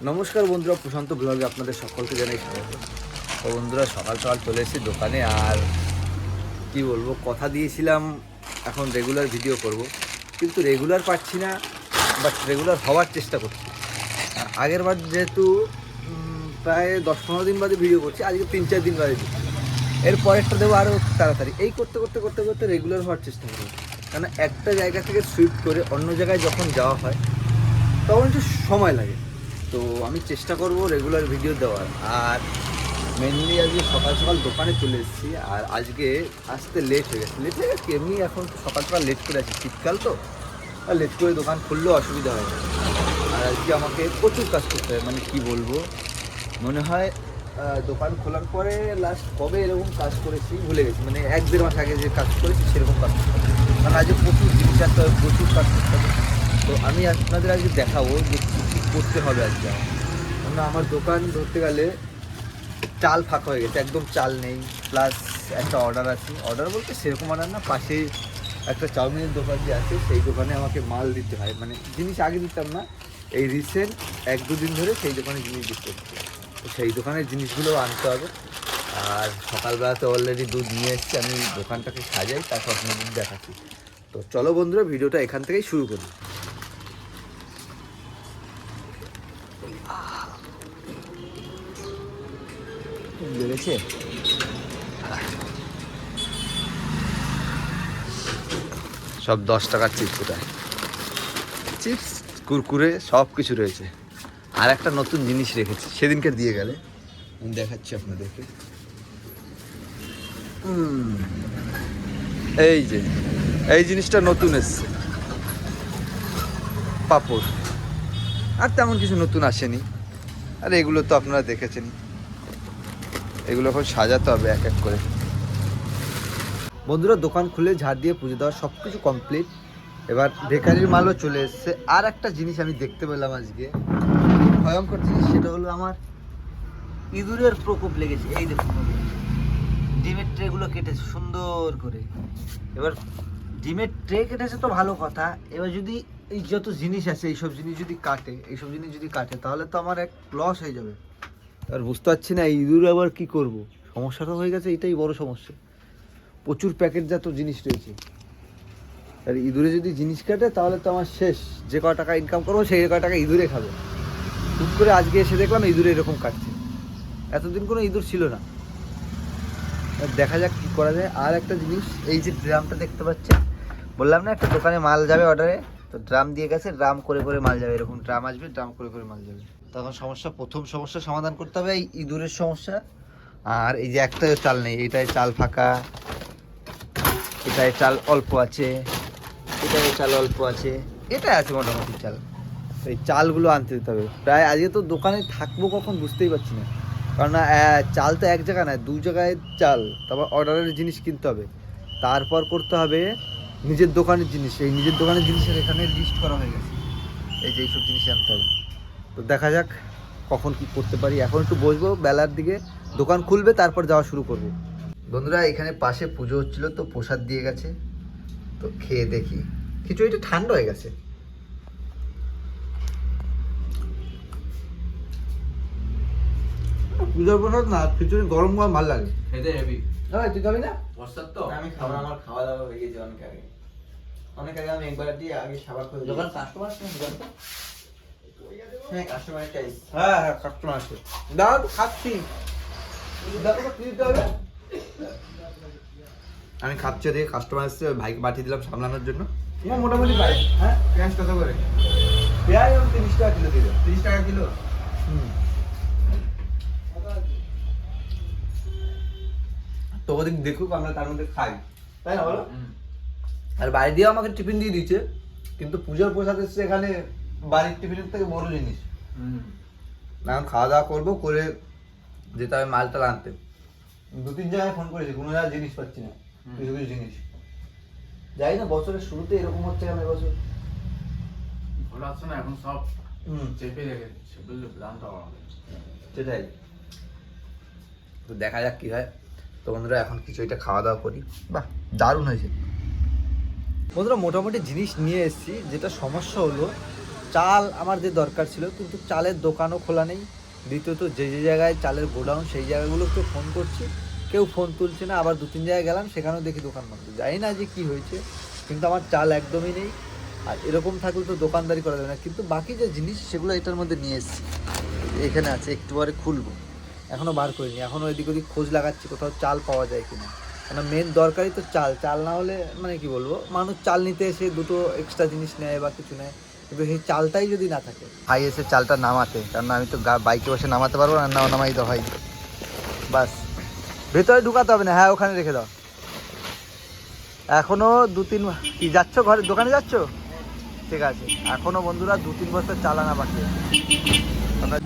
নমস্কার বন্ধুরা, প্রশান্ত ব্লগে আপনাদের সকলকে জানাই স্বাগত। তো বন্ধুরা, সকাল সকাল চলে এসেছি দোকানে আর কি বলব, কথা দিয়েছিলাম, এখন রেগুলার ভিডিও করব। কিন্তু রেগুলার পাচ্ছি না বাট রেগুলার হওয়ার চেষ্টা করছি। আগের বার যেহেতু প্রায় দশ পনেরো দিন বাদে ভিডিও করছি, আজকে তিন চার দিন বাদে এর পরেরটা দেবো আরও তাড়াতাড়ি। এই করতে করতে করতে করতে রেগুলার হওয়ার চেষ্টা করব। কারণ একটা জায়গা থেকে সুইফট করে অন্য জায়গায় যখন যাওয়া হয়, তখন একটু সময় লাগে। তো আমি চেষ্টা করব রেগুলার ভিডিও দেওয়ার। আর মেনলি আজকে সকাল সকাল দোকানে চলে এসেছি, আর আজকে আসতে লেট হয়ে গেছে। লেট হয়ে গেছে এমনি এখন সকাল সকাল লেট করে আছি। শীতকাল তো, আর লেট করে দোকান খুললেও অসুবিধা হয় না। আর আজকে আমাকে প্রচুর কাজ করতে হয় মানে কি বলব? মনে হয় দোকান খোলার পরে লাস্ট কবে এরকম কাজ করেছি ভুলে গেছি। মানে এক দেড় মাস আগে যে কাজ করেছি সেরকম কাজ করতে কারণ আজকে প্রচুর জিনিস আসতে হবে, প্রচুর কাজ করতে হবে। তো আমি আপনাদের আজকে দেখাবো যে কী করতে হবে আজকে আমার আমার দোকান ধরতে গেলে চাল ফাঁকা হয়ে গেছে, একদম চাল নেই প্লাস একটা অর্ডার আছে। অর্ডার বলতে সেরকম অর্ডার না, পাশে একটা চাউমিনের দোকান যে আছে, সেই দোকানে আমাকে মাল দিতে হয়। মানে জিনিস আগে দিতাম না, এই রিসেন্ট এক দুদিন ধরে সেই দোকানে জিনিস দিতে হচ্ছে। তো সেই দোকানের জিনিসগুলো আনতে হবে। আর সকালবেলাতে অলরেডি দুধ নিয়ে এসেছি, আমি দোকানটাকে সাজাই, তারপর আপনাদের দেখাচ্ছি। তো চলো বন্ধুরা, ভিডিওটা এখান থেকেই শুরু করি। বেড়েছে? সব দশ টাকার চিপস ওটা চিপস, কুরকুরে, সব কিছু রয়েছে। আর একটা নতুন জিনিস রেখেছি, সেদিনকে দিয়ে গেলে। দেখাচ্ছি আপনাদেরকে। এই যে, এই জিনিসটা নতুন এসছে। পাপড়। আর তেমন কিছু নতুন আসেনি। আর এগুলো তো আপনারা দেখেছেন। এগুলো এখন সাজাতে হবে এক এক করে। বন্ধুরা, দোকান খুলে ঝাড় দিয়ে পুজো দেওয়া সব কিছু কমপ্লিট এবার বেকারির মালও চলে এসছে। আর একটা জিনিস আমি দেখতে পেলাম আজকে। ভয়ঙ্কর জিনিস, সেটা হলো আমার ইঁদুরের প্রকোপ লেগেছে। এই দেখুন। ডিমের ট্রেগুলো কেটেছে সুন্দর করে। এবার ডিমের ট্রে কেটেছে তো ভালো কথা। এবার যদি এই যত জিনিস আছে, এইসব জিনিস যদি কাটে, এইসব জিনিস যদি কাটে, তাহলে তো আমার এক লস হয়ে যাবে। আর বুঝতে পারছি না ইঁদুর আবার কি করব? সমস্যাটা হয়ে গেছে, এটাই বড় সমস্যা। প্রচুর প্যাকেটজাত জিনিস রয়েছে। আর ইঁদুরে যদি জিনিস কাটে, তাহলে তো আমার শেষ। যে ক টাকা ইনকাম করব, সেই ক টাকা ইঁদুরে খাবে। হুট করে আজকে এসে দেখলাম ইঁদুরে এরকম কাটছে। এতদিন কোনো ইঁদুর ছিল না। দেখা যাক কী করা যায়। আর একটা জিনিস, এই যে ড্রামটা দেখতে পাচ্ছেন? বললাম না, একটা দোকানে মাল যাবে অর্ডারে তো ড্রাম দিয়ে গেছে, ড্রাম করে করে মাল যাবে, এরকম ড্রাম আসবে, ড্রাম করে করে মাল যাবে। তখন সমস্যা, প্রথম সমস্যা সমাধান করতে হবে এই ইঁদুরের সমস্যা। আর এই যে একটা চাল নেই এটায় চাল ফাঁকা। এটায় চাল অল্প আছে। এটাই চাল অল্প আছে। এটাই আছে মোটামুটি চাল। এই চালগুলো আনতে দিতে হবে। প্রায় আজকে তো দোকানে থাকব কখন বুঝতেই পারছি না। কারণ চাল তো এক জায়গায় নয়, দু জায়গায় চাল। তারপর অর্ডারের জিনিস কিনতে হবে। তারপর করতে হবে নিজের দোকানের জিনিস। এই নিজের দোকানের জিনিসের এখানে লিস্ট করা হয়ে গেছে। এই যে এইসব জিনিস আনতে হবে। তো দেখা যাক কখন কি করতে পারি। এখন একটু বসবো বেলার দিকে দোকান খুলবে তারপর যাওয়া শুরু করব। বন্ধুরা এখানে পাশে পুজো হচ্ছিল তো প্রসাদ দিয়ে গেছে। তো খেয়ে দেখি। খিচুড়িটা ঠান্ডা হয়ে গেছে। পুজোর প্রসাদ না খিচুড়ি গরম গরম ভালো লাগে। খেতে হেভি। হ্যাঁ তুই খাবি না? বর্ষার তো? আমি খাবার আমার খাওয়া দাওয়া হয়ে গেছে অনেক আগে। অনেক আগে আমি একবার দিয়ে আগে সাবার করে দোকান কাস্টমার হ্যাঁ কাস্টমার হ্যাঁ হ্যাঁ কাস্টমার আছে দাও তো খাচ্ছি আমি খাচ্ছি দেখে কাস্টমার এসছে ভাইকে পাঠিয়ে দিলাম সামলানোর জন্য। মোটামুটি পাই হ্যাঁ? পেঁয়াজ কত করে? পেঁয়াজ তিরিশ টাকা কিলো দিল তিরিশ টাকা কিলো? হুম। তো ওদিক দেখুক আমরা তার মধ্যে খাই। তাই না বলো? আর বাইরে দিয়ে আমাকে টিফিন দিয়ে দিচ্ছে কিন্তু পুজোর প্রসাদ এসছে এখানে বাড়ির টিফিনের থেকে বড় জিনিস। হুম। না এখন খাওয়া দাওয়া করব করে যেতে হবে মালটা আনতে। দু তিন জায়গায় ফোন করেছি কোনো জায়গায় জিনিস পাচ্ছি না। কিছু কিছু জিনিস। যাই না বছরের শুরুতে এরকম হচ্ছে কেন এবছর? ওরা আসছে না এখন সব হুম। চেপে রেখেছে বুঝলে? দামটা বাড়াবে সেটাই। তো দেখা যাক কি হয়। তো বন্ধুরা এখন কিছু এটা খাওয়া দাওয়া করি। বাহ দারুণ হয়েছে। বন্ধুরা মোটামুটি জিনিস নিয়ে এসেছি যেটা সমস্যা হলো চাল আমার যে দরকার ছিল, কিন্তু চালের দোকানও খোলা নেই। দ্বিতীয়ত, যে যে জায়গায় চালের গোডাউন, সেই জায়গাগুলোতে ফোন করছি। কেউ ফোন তুলছে না, আবার দু তিন জায়গায় গেলাম, সেখানেও দেখি দোকান বন্ধ। জানি না যে কি হয়েছে, কিন্তু আমার চাল একদমই নেই। আর এরকম থাকলে তো দোকানদারি করা যাবে না। কিন্তু বাকি যে জিনিস, সেগুলো এটার মধ্যে নিয়ে এসেছি। এখানে আছে, একটু পরে খুলবো। এখনও বার করিনি। এখনও এদিক ওদিক খোঁজ লাগাচ্ছি, কোথাও চাল পাওয়া যায় কিনা। কেন মেন দরকারই তো চাল। চাল না হলে মানে কি বলব, মানুষ চাল নিতে এসে দুটো এক্সট্রা জিনিস নেয় বা কিছু নেয়। কিন্তু সেই চালটাই যদি না থাকে? ভাই এসে চালটা নামাতে। কারণ আমি তো বাইকে বসে নামাতে পারব না নাও নামাই দাও হয় বাস। ভেতরে ঢুকাতে হবে না। হ্যাঁ ওখানে রেখে দাও। এখনও দু তিন কি যাচ্ছ ঘরে? দোকানে যাচ্ছ? ঠিক আছে। এখনও বন্ধুরা দু তিন বছর চালানা বাকি।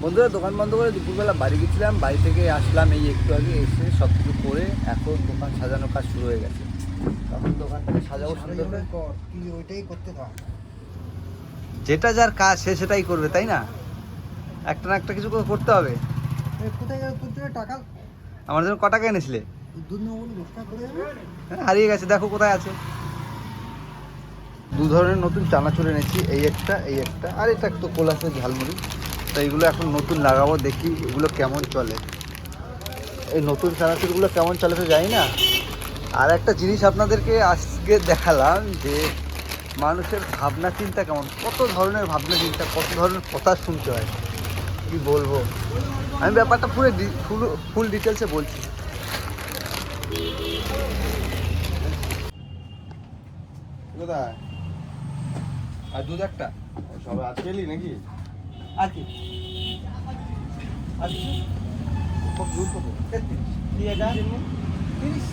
বন্ধুরা দোকান বন্ধ করে দুপুরবেলা বাড়ি গেছিলাম। বাড়ি থেকে আসলাম এই একটু আগে এসে সব কিছু করে এখন দোকান সাজানোর কাজ শুরু হয়ে গেছে। তখন দোকানটাকে সাজাবো সুন্দর ওইটাই করতে থাক যেটা যার কাজ সে সেটাই করবে তাই না? একটা না একটা কিছু করতে হবে। কোথায় গেল টাকা? আমার জন্য ক টাকা এনেছিলে? হ্যাঁ, হারিয়ে গেছে দেখো কোথায় আছে। দু ধরনের নতুন চানাচুর এনেছি এই একটা এই একটা আর এটা তো কোলাসের ঝালমুড়ি। তো এইগুলো এখন নতুন লাগাবো দেখি এগুলো কেমন চলে। এই নতুন চানাচুরগুলো কেমন চলে তো জানি না। আর একটা জিনিস আপনাদেরকে আজকে দেখালাম যে মানুষের ভাবনা চিন্তা কেমন? কত ধরনের ভাবনা চিন্তা কত ধরনের কথা শুনতে হয়? কি বলব? আমি ব্যাপারটা পুরো ফুল ফুল ডিটেলসে বলছি। কোথায় আর দুধ একটা? সবাই আজকে এলি নাকি? আর কি? আর কিছু? সব দুধ কত? দিয়ে যা। তিরিশ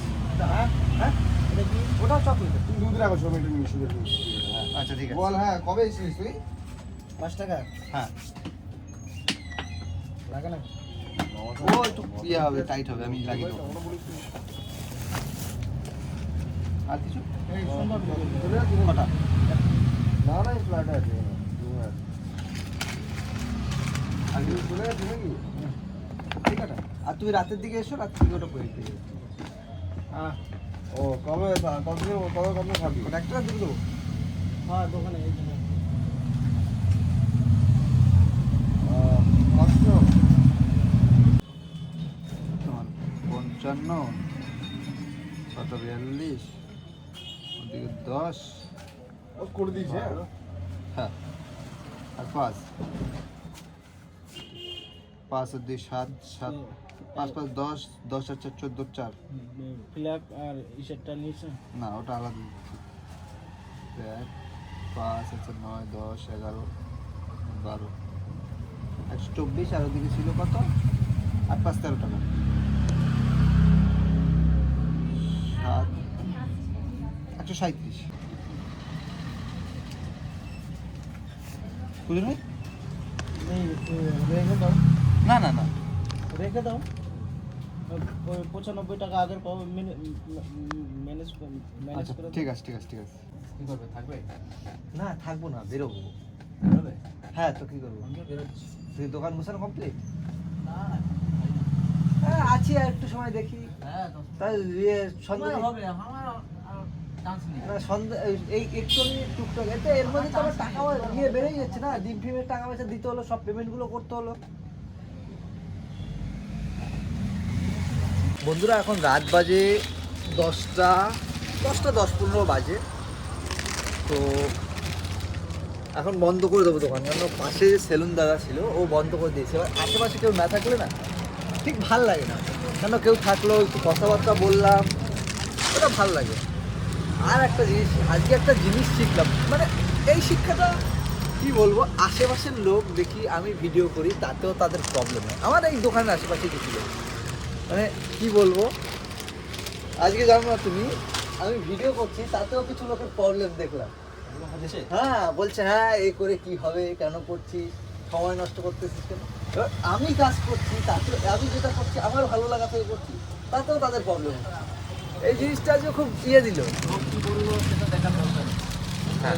হ্যাঁ হ্যাঁ? এটা ওটাও চকলেট তুমি দুধ রাখো সব একটু মিশে দেখি। আচ্ছা ঠিক আছে। বল হ্যাঁ কবে এসেছিস তুই? পাঁচ টাকা। হ্যাঁ। লাগে না? ও একটু ইয়ে হবে টাইট হবে আমি লাগিয়ে দেবো। আর কিছু? কটা? না না ফ্ল্যাটে আছে আর চলে নাকি? ঠিক আছে। আর তুমি রাতের দিকে এসো রাত থেকে ওটা করে দিয়ে হ্যাঁ ও কবে কবে কবে কবে খাবি? ওটা একটা দেবো হ্যাঁ দোকানে পঞ্চান্ন কত বিয়াল্লিশ ওদিকে দশ। ও করে দিয়েছে? হ্যাঁ। আর পাঁচ? পাঁচ আর দুই সাত সাত পাঁচ পাঁচ দশ দশ আর চার চোদ্দ চার। ফ্ল্যাগ আর ইসেরটা নিয়েছে। না ওটা আলাদা। এক পাঁচ আছে নয় দশ এগারো বারো। একশো চব্বিশ আর ওদিকে ছিল কত? আট পাঁচ তেরো টাকা। সাত একশো সাঁত্রিশ বুঝলি রেখে দাও। না না না। রেখে দাও। পঁচানব্বই টাকা আগের পাবো ম্যানেজ ম্যানেজ আচ্ছা করে ঠিক আছে ঠিক আছে ঠিক আছে। কি করবে? থাকবে? না থাকব না বেরোবো। বেরোবে? হ্যাঁ তো কি করব? বেরোচ্ছি। তুই দোকান গোছানো কমপ্লিট না হ্যাঁ আছি আর একটু সময় দেখি। হ্যাঁ তাই ইয়ে সন্ধ্যা হবে আমার না সন্ধ্যা এই- একটু টুকটাক। এতে এর মধ্যে তো আমার টাকা ইয়ে বেড়েই যাচ্ছে না? ডিম ফিমের টাকা পয়সা দিতে হলো সব পেমেন্টগুলো করতে হলো। বন্ধুরা, এখন রাত বাজে দশটা দশটা দশ পনেরো বাজে। তো এখন বন্ধ করে দেবো দোকান, কারণ পাশে সেলুন দাদা ছিল, ও বন্ধ করে দিয়েছে। এবার আশেপাশে কেউ না থাকলে না, ঠিক ভালো লাগে না। কেন কেউ থাকল, একটু কথাবার্তা বললাম, ওটা ভালো লাগে। আর একটা জিনিস, আজকে একটা জিনিস শিখলাম। মানে এই শিক্ষাটা, কি বলব, আশেপাশের লোক দেখি আমি ভিডিও করি, তাতেও তাদের প্রবলেম হয়। আমার এই দোকানের আশেপাশে কিছু লোক। মানে কি বলব? আজকে জানো না তুমি আমি ভিডিও করছি তাতেও কিছু লোকের প্রবলেম দেখলাম। হ্যাঁ বলছে হ্যাঁ এ করে কি হবে কেন করছি সময় নষ্ট করতেছিস কেন? এবার আমি কাজ করছি তাতে আমি যেটা করছি আমার ভালো লাগা থেকে করছি তাতেও তাদের প্রবলেম এই জিনিসটা আজকে খুব ইয়ে দিল। হ্যাঁ।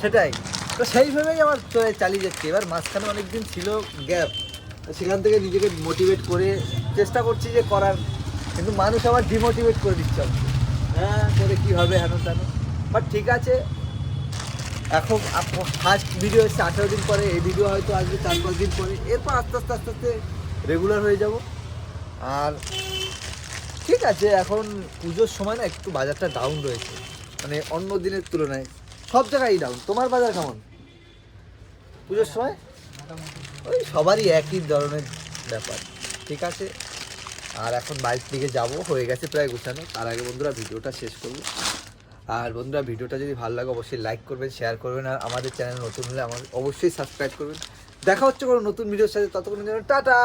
সেটাই। তো সেইভাবেই আমার চালিয়ে যাচ্ছে। এবার মাঝখানে অনেকদিন ছিল গ্যাপ সেখান থেকে নিজেকে মোটিভেট করে চেষ্টা করছি যে করার। কিন্তু মানুষ আবার ডিমোটিভেট করে দিচ্ছে হ্যাঁ করে কী হবে হেন তেন। বাট ঠিক আছে। এখন ফার্স্ট ভিডিও এসছে আঠারো দিন পরে, এই ভিডিও হয়তো আসবে চার পাঁচ দিন পরে। এরপর আস্তে আস্তে আস্তে আস্তে রেগুলার হয়ে যাব। আর ঠিক আছে, এখন পুজোর সময় না একটু বাজারটা ডাউন রয়েছে। মানে অন্য দিনের তুলনায় সব জায়গায় ডাউন তোমার বাজার কেমন? পুজোর সময়? ওই সবারই একই ধরনের ব্যাপার। ঠিক আছে? আর এখন বাইক দিকে যাব, হয়ে গেছে প্রায় গুছানো। তার আগে বন্ধুরা ভিডিওটা শেষ করব। আর বন্ধুরা ভিডিওটা যদি ভালো লাগে, অবশ্যই লাইক করবেন শেয়ার করবেন, আর আমাদের চ্যানেল নতুন হলে আমাদের অবশ্যই সাবস্ক্রাইব করবেন। দেখা হচ্ছে কোনো নতুন ভিডিওর সাথে ততক্ষণ টাটা!